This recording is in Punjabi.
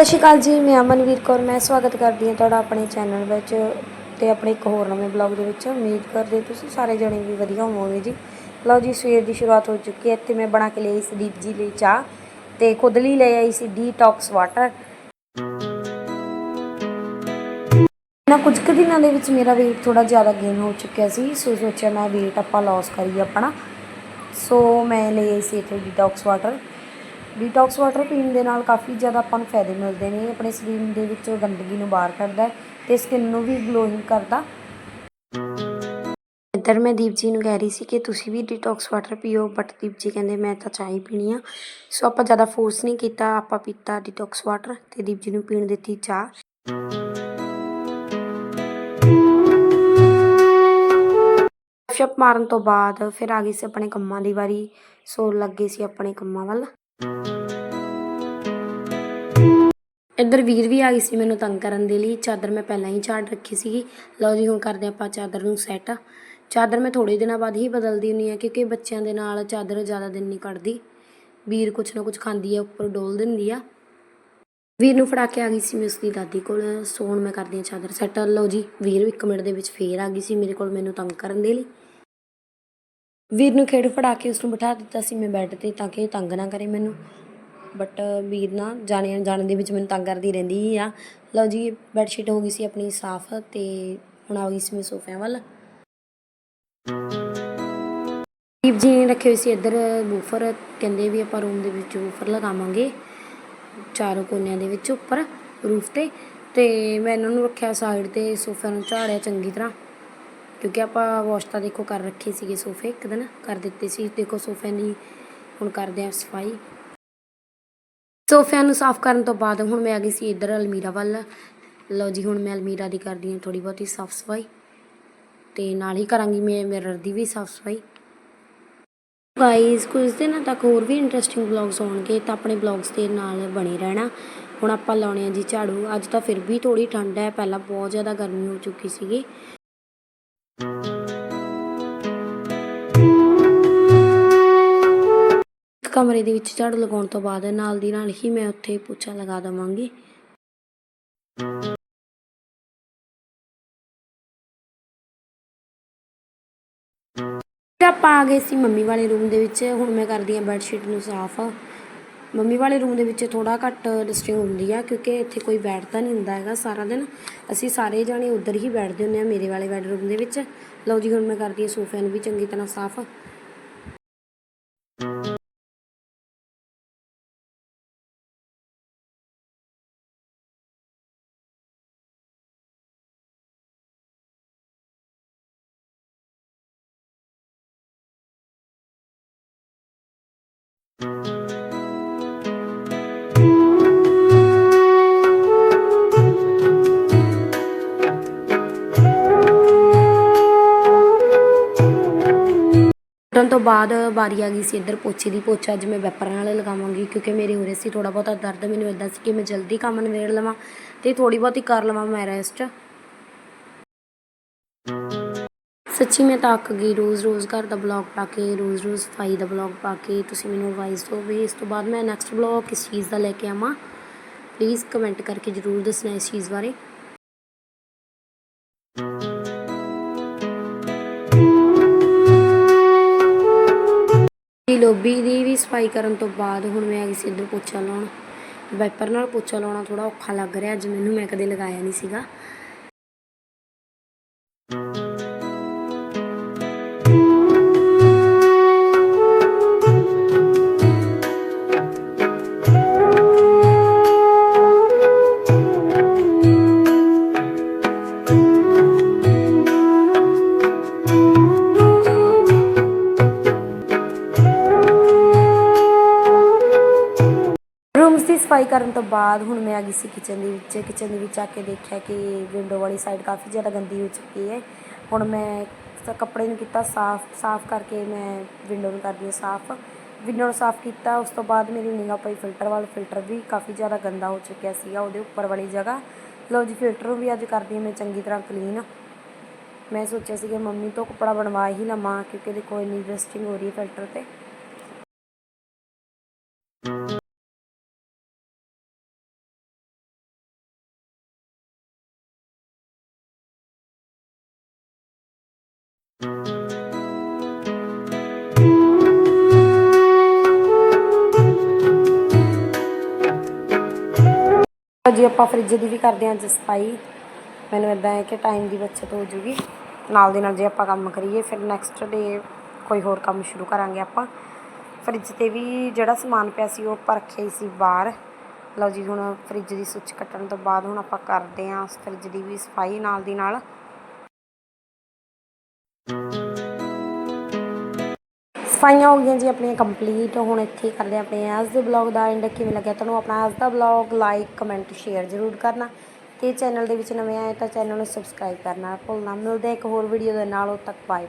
ਸਤਿ ਸ਼੍ਰੀ ਅਕਾਲ ਜੀ, ਮੈਂ ਅਮਨਵੀਰ ਕੌਰ। ਮੈਂ ਸਵਾਗਤ ਕਰਦੀ ਹਾਂ ਤੁਹਾਡਾ ਆਪਣੇ ਚੈਨਲ ਵਿੱਚ ਤੇ ਆਪਣੇ ਇੱਕ ਹੋਰ ਨਵੇਂ ਬਲੌਗ ਦੇ ਵਿੱਚ। ਉਮੀਦ ਕਰਦੇ ਹਾਂ ਤੁਸੀਂ ਸਾਰੇ ਜਣੇ ਵੀ ਵਧੀਆ ਹੋਵੋਗੇ ਜੀ। ਲਓ ਜੀ, ਸਵੇਰ ਦੀ ਸ਼ੁਰੂਆਤ ਹੋ ਚੁੱਕੀ ਹੈ ਤੇ ਮੈਂ ਬਣਾ ਕੇ ਲਈ ਸੀ ਦੀਪ ਜੀ ਲਈ ਚਾਹ ਤੇ ਖੁਦ ਲਈ ਲੈ ਆਈ ਸੀ ਡੀਟੌਕਸ ਵਾਟਰ। ਨਾ ਕੁਝ ਕੁ ਦਿਨਾਂ ਦੇ ਵਿੱਚ ਮੇਰਾ weight ਥੋੜਾ ਜ਼ਿਆਦਾ ਗੇਨ ਹੋ ਚੁੱਕਿਆ ਸੀ, ਸੋ ਸੋਚਿਆ ਮੈਂ weight ਆਪਾਂ ਲਾਸ ਕਰੀਏ ਆਪਣਾ। ਸੋ ਮੈਂ ਲਈ ਆਈ ਸੀ ਇੱਥੇ ਡੀਟੌਕਸ ਵਾਟਰ। ਡੀਟੌਕਸ ਵਾਟਰ ਪੀਣ ਦੇ ਨਾਲ ਕਾਫੀ ਜ਼ਿਆਦਾ ਆਪਾਂ ਨੂੰ ਫਾਇਦੇ ਮਿਲਦੇ ਨੇ ਆਪਣੇ ਸਰੀਰ ਦੇ ਵਿੱਚੋਂ ਗੰਦਗੀ ਨੂੰ ਬਾਹਰ ਕੱਢਦਾ ਹੈ ਤੇ ਸਕਿਨ ਨੂੰ ਵੀ ਗਲੋਇੰਗ ਕਰਦਾ। ਇੱਧਰ ਮੈਂ ਦੀਪ ਜੀ ਨੂੰ ਕਹਿ ਰਹੀ ਸੀ ਕਿ ਤੁਸੀਂ ਵੀ ਡੀਟੌਕਸ ਵਾਟਰ ਪੀਓ ਬਟ ਦੀਪ ਜੀ ਕਹਿੰਦੇ ਮੈਂ ਤਾਂ ਚਾਹ ਹੀ ਪੀਣੀ ਆ। ਸੋ ਆਪਾਂ ਜ਼ਿਆਦਾ ਫੋਰਸ ਨਹੀਂ ਕੀਤਾ, ਆਪਾਂ ਪੀਤਾ ਡੀਟੌਕਸ ਵਾਟਰ ਤੇ ਦੀਪ ਜੀ ਨੂੰ ਪੀਣ ਦਿੱਤੀ ਚਾਹ। ਸ਼ਪ ਮਾਰਨ ਤੋਂ ਬਾਅਦ ਫਿਰ ਆ ਗਈ ਸੀ ਆਪਣੇ ਕੰਮਾਂ ਦੀ ਵਾਰੀ ਸੋ ਲੱਗੇ ਸੀ ਆਪਣੇ ਕੰਮਾਂ ਵੱਲ। ਇੱਧਰ ਵੀਰ ਵੀ ਆ ਗਈ ਸੀ ਮੈਨੂੰ ਤੰਗ ਕਰਨ ਦੇ ਲਈ। ਚਾਦਰ ਮੈਂ ਪਹਿਲਾਂ ਹੀ ਝਾੜ ਰੱਖੀ ਸੀਗੀ। ਲਓ ਜੀ, ਹੁਣ ਕਰਦੇ ਆਪਾਂ ਚਾਦਰ ਨੂੰ ਸੈੱਟ ਚਾਦਰ ਮੈਂ ਥੋੜੇ ਦਿਨਾਂ ਬਾਅਦ ਹੀ ਬਦਲਦੀ ਹੁੰਨੀ ਆ ਕਿਉਂਕਿ ਬੱਚਿਆਂ ਦੇ ਨਾਲ ਚਾਦਰ ਜ਼ਿਆਦਾ ਦਿਨ ਨਹੀਂ ਕੱਢਦੀ। ਵੀਰ ਕੁਛ ਨਾ ਕੁਛ ਖਾਂਦੀ ਆ, ਉੱਪਰ ਡੋਲ ਦਿੰਦੀ ਆ। ਵੀਰ ਨੂੰ ਫੜਾ ਕੇ ਆ ਗਈ ਸੀ ਮੈਂ ਉਸਦੀ ਦਾਦੀ ਕੋਲ। ਸੋ ਹੁਣ ਮੈਂ ਕਰਦੀ ਆ ਚਾਦਰ ਸੈੱਟ ਲਓ ਜੀ, ਵੀਰ ਇੱਕ ਮਿੰਟ ਦੇ ਵਿੱਚ ਫੇਰ ਆ ਗਈ ਸੀ ਮੇਰੇ ਕੋਲ ਮੈਨੂੰ ਤੰਗ ਕਰਨ ਦੇ ਲਈ। ਵੀਰ ਨੂੰ ਖੇਡ ਫੜਾ ਕੇ ਉਸ ਨੂੰ ਬਿਠਾ ਦਿੱਤਾ ਸੀ ਮੈਂ ਬੈੱਡ ਤੇ ਤਾਂ ਕਿ ਇਹ ਤੰਗ ਨਾ ਕਰੇ ਮੈਨੂੰ। ਬਟ ਵੀਰ ਨਾ ਜਾਣੇ ਜਾਣ ਦੇ ਵਿੱਚ ਮੈਨੂੰ ਤੰਗ ਕਰਦੀ ਰਹਿੰਦੀ ਆ। ਲਓ ਜੀ ਬੈੱਡ ਸ਼ੀਟ ਹੋ ਗਈ ਸੀ ਆਪਣੀ ਸਾਫ਼ ਤੇ ਹੁਣ ਆ ਗਈ ਸੀ ਮੈਂ ਸੋਫਿਆਂ ਵੱਲ। ਦੀਪ ਜੀ ਨੇ ਰੱਖੇ ਹੋਏ ਸੀ ਇੱਧਰ ਬੂਫਰ ਕਹਿੰਦੇ ਵੀ ਆਪਾਂ ਰੂਮ ਦੇ ਵਿੱਚ ਬੂਫਰ ਲਗਾਵਾਂਗੇ, ਚਾਰੋਂ ਕੋਨਿਆਂ ਦੇ ਵਿੱਚ ਉੱਪਰ ਰੂਫ ਤੇ। ਤੇ ਮੈਂ ਇਹਨਾਂ ਨੂੰ ਰੱਖਿਆ ਸਾਈਡ ਤੇ ਸੋਫਿਆਂ ਨੂੰ ਝਾੜਿਆ ਚੰਗੀ ਤਰ੍ਹਾਂ। ਕਿਉਂਕਿ ਆਪਾਂ ਵਾਸ਼ ਤਾਂ ਦੇਖੋ ਕਰ ਰੱਖੇ ਸੀਗੇ ਸੋਫੇ, ਇੱਕ ਦਿਨ ਕਰ ਦਿੱਤੇ ਸੀ। ਦੇਖੋ ਸੋਫਿਆਂ ਦੀ ਹੁਣ ਕਰਦੇ ਆ ਸਫ਼ਾਈ। ਸੋਫਿਆਂ ਨੂੰ ਸਾਫ਼ ਕਰਨ ਤੋਂ ਬਾਅਦ ਹੁਣ ਮੈਂ ਆ ਗਈ ਸੀ ਇੱਧਰ ਅਲਮੀਰਾ ਵੱਲ। ਲਓ ਜੀ, ਹੁਣ ਮੈਂ ਅਲਮੀਰਾ ਦੀ ਕਰਦੀ ਹਾਂ ਥੋੜੀ ਬਹੁਤੀ ਸਾਫ਼ ਸਫ਼ਾਈ। ਤੇ ਨਾਲ ਹੀ ਕਰਾਂਗੀ ਮੈਂ ਮਿਰਰ ਦੀ ਵੀ ਸਾਫ਼ ਸਫ਼ਾਈ। ਗਾਈਸ ਕੁਝ ਦਿਨਾਂ ਤੱਕ ਹੋਰ ਵੀ ਇੰਟਰਸਟਿੰਗ ਵਲੌਗਸ ਆਉਣਗੇ, ਤਾਂ ਆਪਣੇ ਵਲੌਗਸ ਦੇ ਨਾਲ ਬਣੇ ਰਹਿਣਾ। ਹੁਣ ਆਪਾਂ ਲਾਉਣੇ ਆ ਜੀ ਝਾੜੂ। ਅੱਜ ਤਾਂ ਫਿਰ ਵੀ ਥੋੜੀ ਠੰਡ ਹੈ, ਪਹਿਲਾਂ ਬਹੁਤ ਜ਼ਿਆਦਾ ਗਰਮੀ ਹੋ ਚੁੱਕੀ ਸੀਗੀ। ਕਮਰੇ ਦੇ ਵਿੱਚ ਝਾੜੂ ਲਗਾਉਣ ਤੋਂ ਬਾਅਦ ਨਾਲ ਦੀ ਨਾਲ ਹੀ ਮੈਂ ਉੱਥੇ ਪੋਚਾ ਲਗਾ ਦਵਾਂਗੀ। ਆਪਾਂ ਆ ਗਏ ਸੀ ਮੰਮੀ ਵਾਲੇ ਰੂਮ ਦੇ ਵਿੱਚ। ਹੁਣ ਮੈਂ ਕਰਦੀ ਹਾਂ ਬੈੱਡ ਸ਼ੀਟ ਨੂੰ ਸਾਫ਼। ਮੰਮੀ ਵਾਲੇ ਰੂਮ ਦੇ ਵਿੱਚ ਥੋੜਾ ਘੱਟ ਡਸਟਿੰਗ ਹੁੰਦੀ ਆ, ਕਿਉਂਕਿ ਇੱਥੇ ਕੋਈ ਬੈਠਦਾ ਨਹੀਂ ਹੁੰਦਾ ਹੈਗਾ ਸਾਰਾ ਦਿਨ। ਅਸੀਂ ਸਾਰੇ ਜਾਣੇ ਉੱਧਰ ਹੀ ਬੈਠਦੇ ਹੁੰਦੇ ਆ ਮੇਰੇ ਵਾਲੇ ਬੈੱਡਰੂਮ ਦੇ ਵਿੱਚ। ਲਓ ਜੀ, ਹੁਣ ਮੈਂ ਕਰਦੀ ਹਾਂ ਸੋਫਿਆਂ ਨੂੰ ਵੀ ਚੰਗੀ ਤਰ੍ਹਾਂ ਸਾਫ਼। ਕੱਟਣ ਤੋਂ ਬਾਅਦ ਵਾਰੀ ਆ ਗਈ ਸੀ ਇੱਧਰ ਪੋਚੇ ਦੀ। ਪੋਚਾ ਅੱਜ ਮੈਂ ਵੈਪਰਾਂ ਨਾਲ ਲਗਾਵਾਂਗੀ ਕਿਉਂਕਿ ਮੇਰੇ ਹੋ ਰਹੇ ਸੀ ਥੋੜਾ ਬਹੁਤਾ ਦਰਦ। ਮੈਨੂੰ ਇਦਾਂ ਸੀ ਕਿ ਮੈਂ ਜਲਦੀ ਕੰਮ ਨਿਬੇੜ ਲਵਾਂ ਤੇ ਥੋੜੀ ਬਹੁਤੀ ਕਰ ਲਵਾਂ ਮੈਂ ਰੈਸਟ ਸੱਚੀ ਮੈਂ ਤਾਂ ਅੱਕ ਗਈ ਰੋਜ਼ ਰੋਜ਼ ਘਰ ਦਾ ਬਲੌਗ ਪਾ ਕੇ, ਰੋਜ਼ ਰੋਜ਼ ਸਫ਼ਾਈ ਦਾ ਬਲੌਗ ਪਾ ਕੇ। ਤੁਸੀਂ ਮੈਨੂੰ ਅਡਵਾਈਸ ਦਿਓ ਵੀ ਇਸ ਤੋਂ ਬਾਅਦ ਮੈਂ ਨੈਕਸਟ ਬਲੌਗ ਕਿਸ ਚੀਜ਼ ਦਾ ਲੈ ਕੇ ਆਵਾਂ? ਪਲੀਜ਼ ਕਮੈਂਟ ਕਰਕੇ ਜਰੂਰ ਦੱਸਣਾ ਇਸ ਚੀਜ਼ ਬਾਰੇ। ਲੋਬੀ ਦੀ ਵੀ ਸਫ਼ਾਈ ਕਰਨ ਤੋਂ ਬਾਅਦ ਹੁਣ ਮੈਂ ਆ ਗਈ ਸੀ ਇੱਧਰ ਪੋਚਾ ਲਾਉਣ ਵਾਈਪਰ ਨਾਲ ਪੋਚਾ ਲਾਉਣਾ ਥੋੜਾ ਔਖਾ ਲੱਗ ਰਿਹਾ, ਅੱਜ ਮੈਨੂੰ ਮੈਂ ਕਦੇ ਲਗਾਇਆ ਨਹੀਂ ਸੀਗਾ। ਸਫ਼ਾਈ ਕਰਨ ਤੋਂ ਬਾਅਦ ਹੁਣ ਮੈਂ ਆ ਗਈ ਸੀ ਕਿਚਨ ਦੇ ਵਿੱਚ। ਕਿਚਨ ਦੇ ਵਿੱਚ ਆ ਕੇ ਦੇਖਿਆ ਕਿ ਵਿੰਡੋ ਵਾਲੀ ਸਾਈਡ ਕਾਫੀ ਜ਼ਿਆਦਾ ਗੰਦੀ ਹੋ ਚੁੱਕੀ ਹੈ। ਹੁਣ ਮੈਂ ਕੱਪੜੇ ਨੂੰ ਕੀਤਾ ਸਾਫ਼ ਸਾਫ਼ ਕਰਕੇ ਮੈਂ ਵਿੰਡੋ ਨੂੰ ਕਰਦੀ ਹਾਂ ਸਾਫ਼। ਵਿੰਡੋ ਨੂੰ ਸਾਫ਼ ਕੀਤਾ, ਉਸ ਤੋਂ ਬਾਅਦ ਮੇਰੀ ਨਿਗਾਹ ਪਈ ਫਿਲਟਰ ਵੱਲ। ਫਿਲਟਰ ਵੀ ਕਾਫੀ ਜ਼ਿਆਦਾ ਗੰਦਾ ਹੋ ਚੁੱਕਿਆ ਸੀਗਾ ਉਹਦੇ ਉੱਪਰ ਵਾਲੀ ਜਗ੍ਹਾ। ਲਓ ਜੀ ਫਿਲਟਰ ਨੂੰ ਵੀ ਅੱਜ ਕਰਦੀ ਹਾਂ ਮੈਂ ਚੰਗੀ ਤਰ੍ਹਾਂ ਕਲੀਨ ਮੈਂ ਸੋਚਿਆ ਸੀ ਕਿ ਮੰਮੀ ਤੋਂ ਕੱਪੜਾ ਬਣਵਾ ਹੀ ਲਵਾਂ, ਕਿਉਂਕਿ ਦੇਖੋ ਇੰਨੀ ਡਸਟਿੰਗ ਹੋ ਰਹੀ ਹੈ ਫਿਲਟਰ ਤੇ। ਜੀ ਆਪਾਂ ਫ੍ਰਿਜ ਦੀ ਵੀ ਕਰਦੇ ਹਾਂ ਅੱਜ ਸਫ਼ਾਈ, ਮੈਨੂੰ ਇਦਾਂ ਹੈ ਕਿ ਟਾਈਮ ਦੀ ਬਚਤ ਹੋ ਜੂਗੀ। ਨਾਲ ਦੀ ਨਾਲ ਜੇ ਆਪਾਂ ਕੰਮ ਕਰੀਏ, ਫਿਰ ਨੈਕਸਟ ਡੇ ਕੋਈ ਹੋਰ ਕੰਮ ਸ਼ੁਰੂ ਕਰਾਂਗੇ ਆਪਾਂ। ਫ੍ਰਿਜ ਤੇ ਵੀ ਜਿਹੜਾ ਸਮਾਨ ਪਿਆ ਸੀ ਉਹ ਆਪਾਂ ਰੱਖਿਆ ਹੀ ਸੀ ਬਾਹਰ। ਲਓ ਜੀ, ਹੁਣ ਫ੍ਰਿਜ ਦੀ ਸੁੱਚ ਕੱਟਣ ਤੋਂ ਬਾਅਦ ਹੁਣ ਆਪਾਂ ਕਰਦੇ ਹਾਂ ਫ੍ਰਿਜ ਦੀ ਵੀ ਸਫ਼ਾਈ ਨਾਲ ਦੀ ਨਾਲ। ਸਫਾਈਆਂ ਹੋ ਗਈਆਂ ਜੀ ਆਪਣੀਆਂ ਕੰਪਲੀਟ ਹੁਣ ਇੱਥੇ ਹੀ ਕਰਦੇ ਹਾਂ ਆਪਣੇ ਅੱਜ ਦੇ ਬਲੌਗ ਦਾ ਐਂਡ ਕਿਵੇਂ ਲੱਗਿਆ ਤੁਹਾਨੂੰ ਆਪਣਾ ਅੱਜ ਦਾ ਬਲੌਗ ਲਾਈਕ ਕਮੈਂਟ ਸ਼ੇਅਰ ਜ਼ਰੂਰ ਕਰਨਾ ਤੇ ਚੈਨਲ ਦੇ ਵਿੱਚ ਨਵੇਂ ਆਏ ਤਾਂ ਚੈਨਲ ਨੂੰ ਸਬਸਕ੍ਰਾਈਬ ਕਰਨਾ ਭੁੱਲਣਾ, ਮਿਲਦੇ ਇੱਕ ਹੋਰ ਵੀਡੀਓ ਦੇ ਨਾਲ ਉਹ ਤੱਕ ਬਾਏ